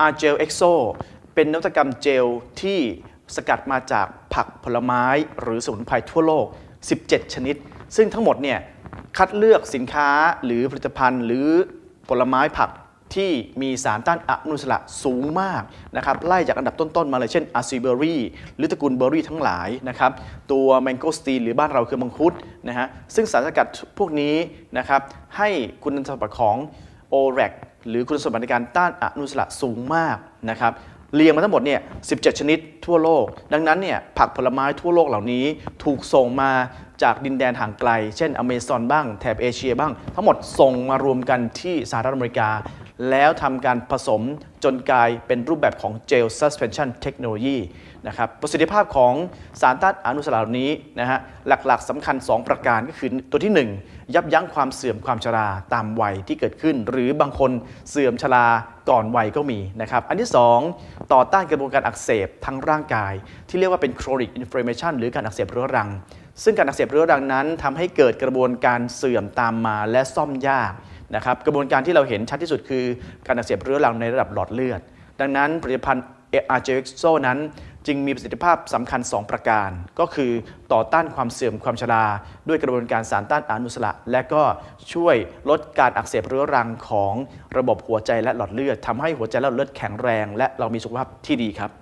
อาเจลเอ็กโซเป็นนวัตกรรมเจลที่สกัดมาจากผักผลไม้หรือสมุนไพรทั่วโลก 17 ชนิด ซึ่งทั้งหมดเนี่ยคัดเลือกสินค้าหรือผลิตภัณฑ์หรือผลไม้ผักที่มีสารต้านอนุมูลอิสระสูงมากนะครับไล่จากอันดับต้น ๆ มาเลยเช่นอาซีเบอรี่หรือตระกูลเบอร์รี่ทั้งหลายนะครับตัวแมงโกสตีนหรือบ้านเราคือมังคุดนะฮะซึ่งสารสกัดพวกนี้นะครับให้คุณสมบัติของ โอแรกหรือคุณสมบัติในการต้านอนุมูลอิสระสูงมากนะครับเรียงมาทั้งหมดเนี่ย 17 ชนิดทั่วโลก ดังนั้นเนี่ยผักผลไม้ทั่วโลกเหล่านี้ถูกส่งมาจากดินแดนห่างไกล เช่นอเมซอนบ้างแถบเอเชียบ้าง ทั้งหมดส่งมารวมกันที่สหรัฐอเมริกา แล้วทำการผสมจนกลายเป็นรูปแบบของเจล suspension technology นะครับประสิทธิภาพของสารต้านอนุมูลอิสระเหล่านี้นะฮะหลักๆสำคัญ 2 ประการก็คือตัวที่ 1 ยับยั้งความเสื่อมความชราตามวัยที่เกิดขึ้น หรือบางคนเสื่อมชราก่อนวัยก็มีนะครับ อันที่ 2 ต่อต้านกระบวนการอักเสบทั้งร่างกาย ที่เรียกว่าเป็น chronic inflammation หรือการอักเสบเรื้อรัง ซึ่งการอักเสบเรื้อรังนั้นทำให้เกิดกระบวนการเสื่อมตามมาและซ่อมยาก นะครับกระบวนการที่เราเห็นชัดที่สุดคือการอักเสบเรื้อรังในระดับหลอดเลือด ดังนั้นผลิตภัณฑ์ a r j x o นั้นจึงมีประสิทธิภาพสำคัญ 2 ประการ ก็คือต่อต้านความเสื่อมความชราด้วยกระบวนการสารต้านอนุมูลอิสระ และก็ช่วยลดการอักเสบเรื้อรังของระบบหัวใจและหลอดเลือดทำให้หัวใจและหลอดเลือดแข็งแรง และเรามีสุขภาพที่ดีครับ